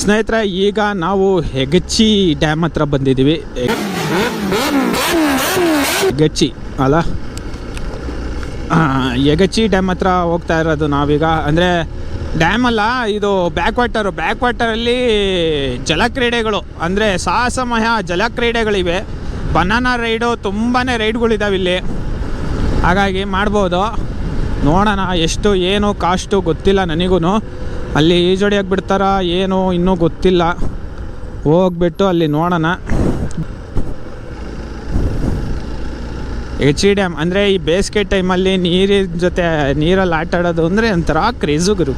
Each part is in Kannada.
ಸ್ನೇಹಿತರೆ, ಈಗ ನಾವು ಹೆಗಚ್ಚಿ ಡ್ಯಾಮ್ ಹತ್ರ ಬಂದಿದ್ದೀವಿ. ಹೆಗಚ್ಚಿ ಅಲ್ಲ? ಹೆಗಚ್ಚಿ ಡ್ಯಾಮ್ ಹತ್ರ ಹೋಗ್ತಾ ಇರೋದು ನಾವೀಗ. ಅಂದರೆ, ಡ್ಯಾಮ್ ಅಲ್ಲ, ಇದು ಬ್ಯಾಕ್ ವಾಟರು ಬ್ಯಾಕ್ ವಾಟರಲ್ಲಿ ಜಲಕ್ರೀಡೆಗಳು, ಅಂದರೆ ಸಾಹಸಮಯ ಜಲಕ್ರೀಡೆಗಳಿವೆ. ಬನಾನಾ ರೈಡು ತುಂಬಾ ರೈಡ್ಗಳಿದ್ದಾವೆ ಇಲ್ಲಿ. ಹಾಗಾಗಿ ಮಾಡ್ಬೋದು. ನೋಡೋಣ, ಎಷ್ಟು, ಏನು, ಕಾಸ್ಟು ಗೊತ್ತಿಲ್ಲ ನನಗೂ ಅಲ್ಲಿ ಈಜೊಡಿಯಾಗಿ ಬಿಡ್ತಾರ ಏನು ಇನ್ನೂ ಗೊತ್ತಿಲ್ಲ. ಹೋಗ್ಬಿಟ್ಟು ಅಲ್ಲಿ ನೋಡೋಣ. ಎಚ್ ಇ ಡ್ಯಾಮ್ ಅಂದರೆ ಈ ಬೇಸಿಗೆ ಟೈಮಲ್ಲಿ ನೀರಿನ ಜೊತೆ ನೀರಲ್ಲಿ ಆಟ ಆಡೋದು ಅಂದರೆ ಒಂಥರ ಕ್ರೇಜು ಗುರು.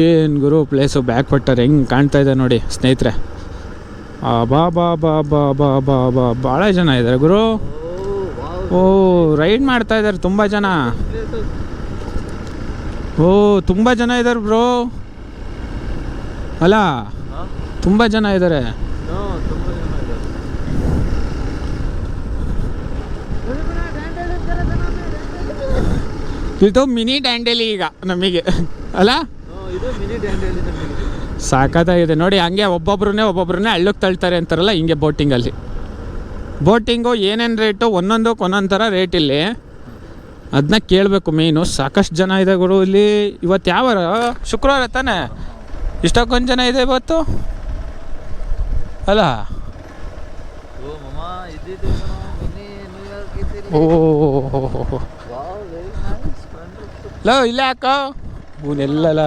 ಏನು ಗುರು ಪ್ಲೇಸು ಬ್ಯಾಕ್ ವಾಟರ್ ಹೆಂಗೆ ಕಾಣ್ತಾ ಇದೆ ನೋಡಿ ಸ್ನೇಹಿತರೆ. ಬಾ ಬಾ ಬಾ ಬಾ ಬಾ ಬಾ ಬಾ ಭಾಳ ಜನ ಇದ್ದಾರೆ ಗುರು. ಓ ರೈಡ್ ಮಾಡ್ತಾ ಇದ್ದಾರೆ ತುಂಬ ಜನ. ಓ, ತುಂಬ ಜನ ಇದ್ದಾರೆ ಬ್ರೋ. ಅಲ್ಲ ತುಂಬ ಜನ ಇದ್ದಾರೆ ಇದು ಮಿನಿ ಡ್ಯಾಂಡೇಲಿ ಈಗ ನಮಗೆ. ಅಲ್ಲ ಸಾಕಾಗಿದೆ ನೋಡಿ, ಹಂಗೆ ಒಬ್ಬೊಬ್ರನ್ನೇ ಒಬ್ಬೊಬ್ರನ್ನೇ ಹಳ್ಳಕ್ಕೆ ತಳ್ತಾರೆ ಅಂತಾರಲ್ಲ, ಹಿಂಗೆ ಬೋಟಿಂಗಲ್ಲಿ. ಬೋಟಿಂಗು ಏನೇನು ರೇಟು? ಒಂದೊಂದಕ್ಕೆ ಒಂದೊಂದು ಥರ ರೇಟ್ ಇಲ್ಲಿ. ಅದನ್ನ ಕೇಳಬೇಕು ಮೇಯ್ನು ಸಾಕಷ್ಟು ಜನ ಇದೆ ಗುರು ಇಲ್ಲಿ ಇವತ್ತು ಯಾವಾರ ಶುಕ್ರವಾರ ತಾನೇ ಇಷ್ಟಕ್ಕೊಂದು ಜನ ಇದೆ ಇವತ್ತು ಅಲ್ಲ ಓ ಲೋ ಇಲ್ಲೇ ಅಕ್ಕ ಇಲ್ಲ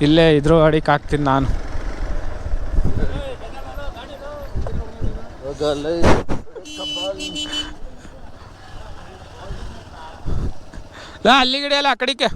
ಇಲ್ಲೇ ಇದ್ರ ಅಡಿಕ್ ಹಾಕ್ತೀನಿ ನಾನು ಹೋಗಲ್ಲ ಲಾ ಅಲ್ಲಿ ಗಿಡ ಆ ಕಡಿಕೆ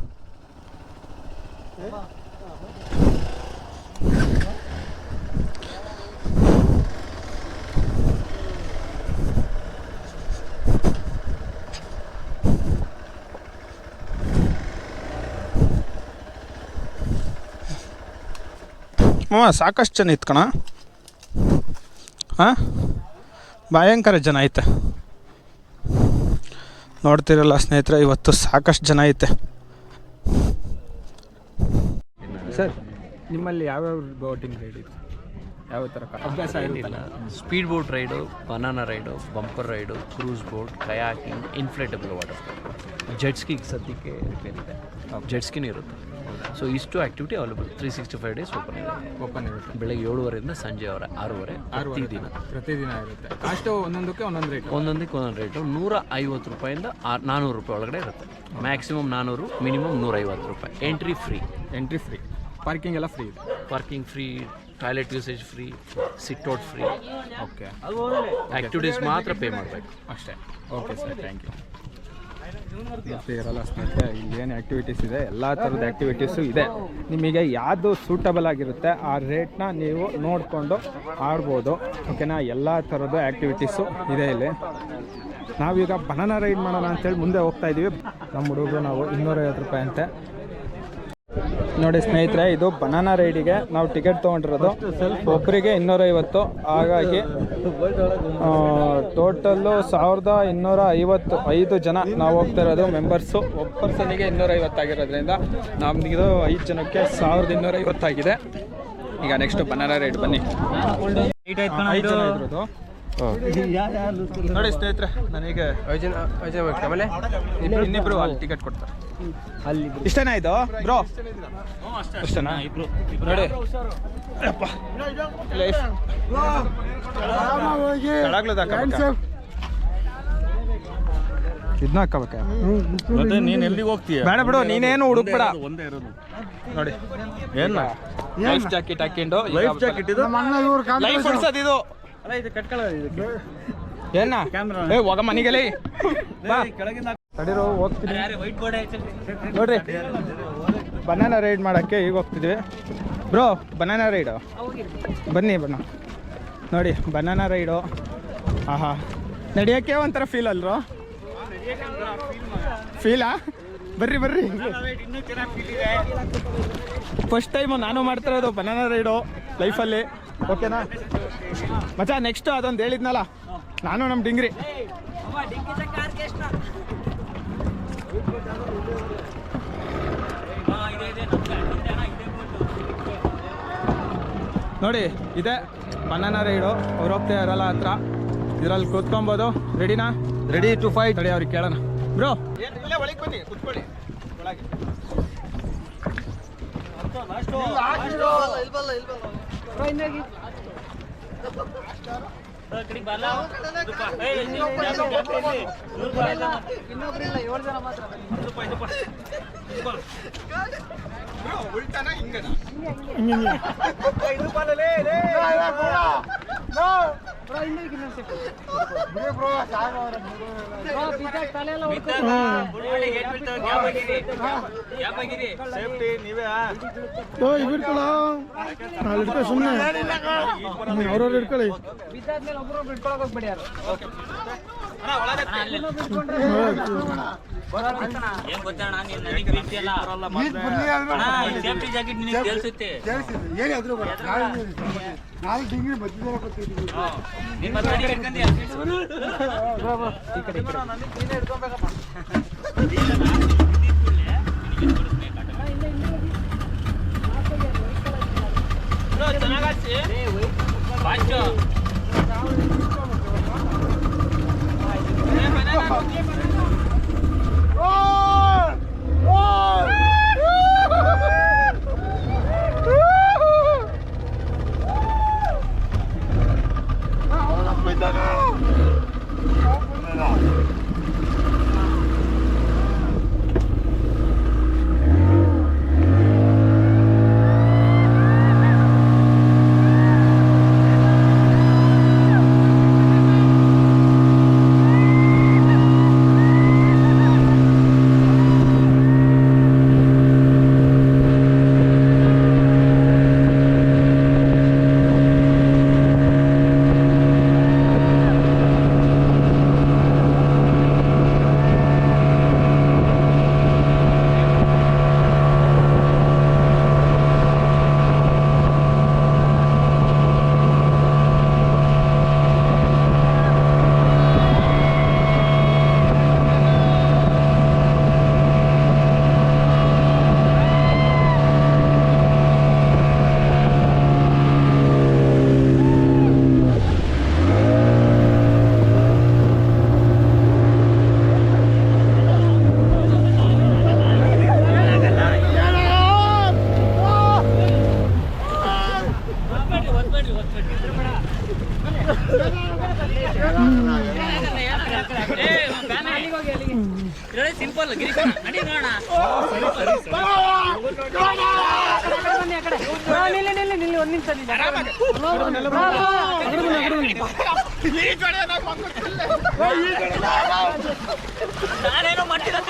ಮಾವ ಸಾಕಷ್ಟು ಜನ ಇತ್ಕಣ ಹಾಂ? ಭಯಂಕರ ಜನ ಐತೆ. ನೋಡ್ತಿರಲ್ಲ ಸ್ನೇಹಿತರೆ ಇವತ್ತು ಸಾಕಷ್ಟು ಜನ ಐತೆ. ಸರ್ ನಿಮ್ಮಲ್ಲಿ ಯಾವ್ಯಾವ ಬೋಟಿಂಗ್ ರೈಡ್ ಇದೆ ಯಾವ ಥರ ಅಭ್ಯಾಸ ಏನಿಲ್ಲ speed boat ride banana ride bumper ride cruise boat kayaking inflatable water. ಜೆಟ್ಸ್ಕಿಗೆ ಸದ್ಯಕ್ಕೆ ರಿಪೇರ್ ಇದೆ. ಜೆಟ್ಸ್ಕಿನೂ ಇರುತ್ತೆ. ಸೊ ಇಷ್ಟು activity available three sixty five days open ಇದೆ ಓಪನ್ ಇರುತ್ತೆ. ಬೆಳಗ್ಗೆ ಏಳುವರೆಯಿಂದ ಸಂಜೆ ಅವರ ಆರೂವರೆ ದಿನ. ಪ್ರತಿದಿನ ಇರುತ್ತೆ. ಕಾಸ್ಟ್ ಒಂದೊಂದಕ್ಕೆ ಒಂದೊಂದು ರೇಟ್ ಒಂದೊಂದಕ್ಕೆ ಒಂದೊಂದು ರೇಟು ನೂರ ಐವತ್ತು ರೂಪಾಯಿಂದ ನಾನ್ನೂರು ರೂಪಾಯಿ ಒಳಗಡೆ ಇರುತ್ತೆ. ಮ್ಯಾಕ್ಸಿಮಮ್ ನಾನ್ನೂರು ಮಿನಿಮಮ್ ನೂರೈವತ್ತು ರೂಪಾಯಿ. Entry free entry free parking ಎಲ್ಲ ಫ್ರೀ ಇದೆ. Parking free toilet usage free sit out free okay activities ಮಾತ್ರ ಪೇ ಮಾಡಬೇಕು. ಅಷ್ಟೇ. ಓಕೆ ಸರ್ ಥ್ಯಾಂಕ್ ಯು ಇರಲ್ಲ ಸ್ನೇಹಿತರೆ ಇಲ್ಲಿ ಏನು ಆ್ಯಕ್ಟಿವಿಟೀಸ್ ಇದೆ, ಎಲ್ಲ ಥರದ ಆ್ಯಕ್ಟಿವಿಟೀಸು ಇದೆ. ನಿಮಗೆ ಯಾವುದು ಸೂಟಬಲ್ ಆಗಿರುತ್ತೆ, ಆ ರೇಟ್ನ ನೀವು ನೋಡಿಕೊಂಡು ಆಡ್ಬೋದು. ಓಕೆನಾ ಎಲ್ಲ ಥರದ ಆ್ಯಕ್ಟಿವಿಟೀಸು ಇದೆ ಇಲ್ಲಿ. ನಾವೀಗ ಬನಾನಾ ರೈಡ್ ಮಾಡೋಣ ಅಂತೇಳಿ ಮುಂದೆ ಹೋಗ್ತಾ ಇದ್ದೀವಿ ನಮ್ಮ ಹುಡುಗರು ನಾವು ಇನ್ನೂರೈವತ್ತು ರೂಪಾಯಿ ಅಂತೆ. ನೋಡಿ ಸ್ನೇಹಿತರೆ, ಇದು ಬನಾನಾ ರೈಡಿಗೆ ನಾವು ಟಿಕೆಟ್ ತೊಗೊಂಡಿರೋದು. ಒಬ್ಬರಿಗೆ ಇನ್ನೂರೈವತ್ತು, ಹಾಗಾಗಿ ಟೋಟಲ್ಲು ಸಾವಿರದ ಇನ್ನೂರ ಐವತ್ತು ಐದು ಜನ ನಾವು ಹೋಗ್ತಾ ಇರೋದು ಮೆಂಬರ್ಸು ಒಬ್ಬ ಪರ್ಸನಿಗೆ ಇನ್ನೂರೈವತ್ತಾಗಿರೋದ್ರಿಂದ ನಮಗಿದು ಐದು ಜನಕ್ಕೆ ಸಾವಿರದ ಇನ್ನೂರ ಐವತ್ತಾಗಿದೆ ಈಗ ನೆಕ್ಸ್ಟ್ ಬನ್ನಾರ ರೇಟ್ ಬನ್ನಿ. ಐದು ಜನ ಇದ್ರದ್ದು ನೋಡಿ ಸ್ನೇಹಿತರೆ ನನಗೆ ಇನ್ನಿಬ್ರು ಅಲ್ಲಿ ಟಿಕೆಟ್ ಕೊಡ್ತಾರೆ. ಅಲ್ಲಿ ಇಷ್ಟೇನಾ ಇದು? ಬ್ರೋ? ಇಷ್ಟನಾ? ನೋಡಿ. ಅಪ್ಪ. ಲೈಫ್ ಇದನ್ನ ಹಾಕಬೇಕ ಮತ್ತೆ ನೀನ್ ಎಲ್ಲಿಗೆ ಹೋಗ್ತೀಯ? ಬೇಡ ಬಿಡು ನೀನೇನು ಹುಡುಕ್ಬೇಡ. ಒಂದೇ ಇರೋದು. ನೋಡಿ. ಏನ? ಲೈಫ್ ಜಾಕೆಟ್ ಹಾಕೊಂಡು ಲೈಫ್ ಜಾಕೆಟ್ ಇದು? ಲೈಫ್ ಹೊಡ್ಸೋದು ಇದು. ಏನ? ಏ ಹೋಗ ಮನೆಗೆಲ್ಲ ತಡಿರೋ ಹೋಗ್ತೀನಿ. ನೋಡ್ರಿ. ಬನಾನಾ ರೈಡ್ ಮಾಡೋಕ್ಕೆ ಈಗ ಹೋಗ್ತಿದ್ವಿ. ಬ್ರೋ ಬನಾನಾ ರೈಡು ಬನ್ನಿ ಬಣ್ಣ. ನೋಡಿ ಬನಾನಾ ರೈಡು ಆಹಾ. ನಡೆಯೋಕ್ಕೆ ಒಂಥರ ಫೀಲ್ ಅಲ್ರೋ? ಫೀಲಾ ಬರ್ರಿ ಬರ್ರಿ. ಫಸ್ಟ್ ಟೈಮು ನಾನು ಮಾಡ್ತಿರೋದು ಬನಾನಾ ರೈಡು ಲೈಫಲ್ಲಿ. ಓಕೆನಾ ಮಚ್ಚ ನೆಕ್ಸ್ಟ್ ಅದೊಂದು ಹೇಳಿದ್ನಲ್ಲ. ನಾನು ನಮ್ಮ ಡಿಂಗ್ರಿ. ನೋಡಿ ಇದೆ ಬನಾನ ರೈಡು ಅವ್ರು ಹೋಗ್ತಾ ಇರಲ್ಲ ಹತ್ರ. ಇದ್ರಲ್ಲಿ ಕೂತ್ಕೊಂಬೋದು. ರೆಡಿನಾ ರೆಡಿ ಟು ಫೈಟ್ ರೆಡಿ ಅವ್ರಿಗೆ ಕೇಳೋಣ. ಬ್ರೋ! ಒಳಗೆ ಬನ್ನಿ ಕುತ್ಕೊಳ್ಳಿ. ಒಳಗೆ. ಇನ್ನೊಬ್ರಿಲ್ಲ ಏಳು ಜನ ಮಾತ್ರ ಉಲ್ಟಾನ ಹಿಂಗನ? ಸೇಫ್ಟಿ ನೀವೇ ಅವ್ರವ್ರು ಇಟ್ಕೊಳ್ಳಿ. ಬಿದ್ದಾದ್ಮೇಲೆ ಒಬ್ರೊಬ್ರು ಇಟ್ಕೊಳಕ್ ಹೋಗ್ಬೇಡಿ ಯಾರು. ಏನ್ ಗೊತ್ತಣ್ಣ ನೀನ್ ನನಗ್ ಪ್ರೀತಿಯಲ್ಲ ಸೇಫ್ಟಿ ಜಾಕೆಟ್ ನಿನಗೆ ಕೇಳಿಸುತ್ತೆ ನೀನ್ ಮತ್ತೆ ಅಡಿಗೆ ಇಟ್ಕೊಂಡ್ಯಾ? ನೀನೇ ಹಿಡ್ಕೊಬೇಕಪ್ಪ ಬ್ರೋ, ಚೆನ್ನಾಗ್. ಬಾಚು. โอ้ ನಿಲ್ಲಿ ನಿಲ್ಲಿ ನಿಲ್ಲಿ ಒಂದ್ ನಿಮಿಷ ನಿಲ್ಲಿ ನಾನೇನೋ ಮಾಡ್ತಿಲ್ಲ ಅಂತ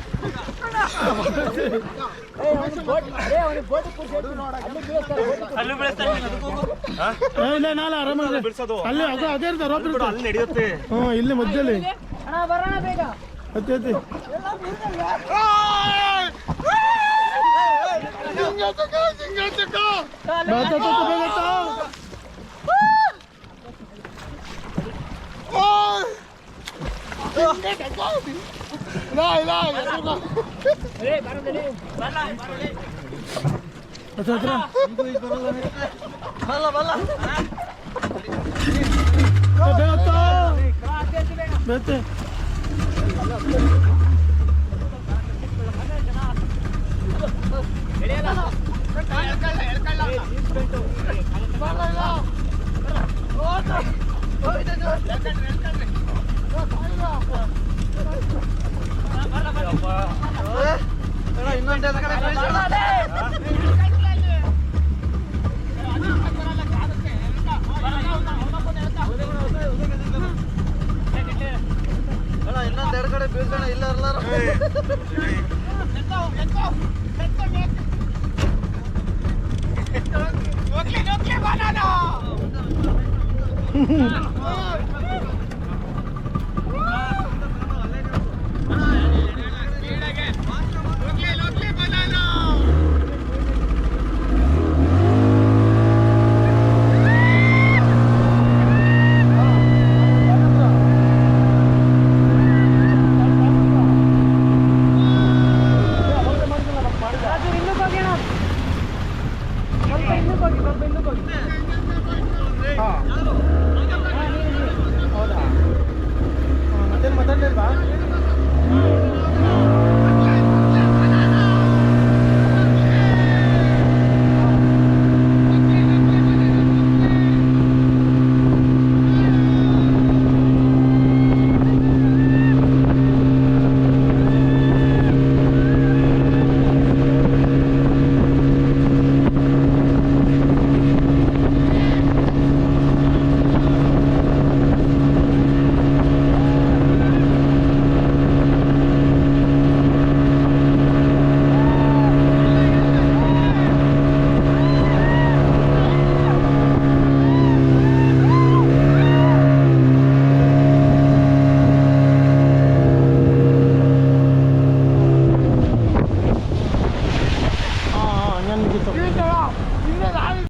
ಇಲ್ಲ ಅದು ಅದೇ ನಡೆಯುತ್ತೆ ಇಲ್ಲಿ ಮಧ್ಯದಲ್ಲಿ ಅಣ್ಣ ಬೇಗ Lai, lai. Dali, paro dali. Bala, paro dali. Atra, atra. Bala, bala. Beto. Beto. Oh, it's a good one. ಇನ್ನೊಂದೆರಡು ಕಡೆ ಬೀಳ್ತಾನೆ ಇಲ್ಲ ಎಲ್ಲರೂ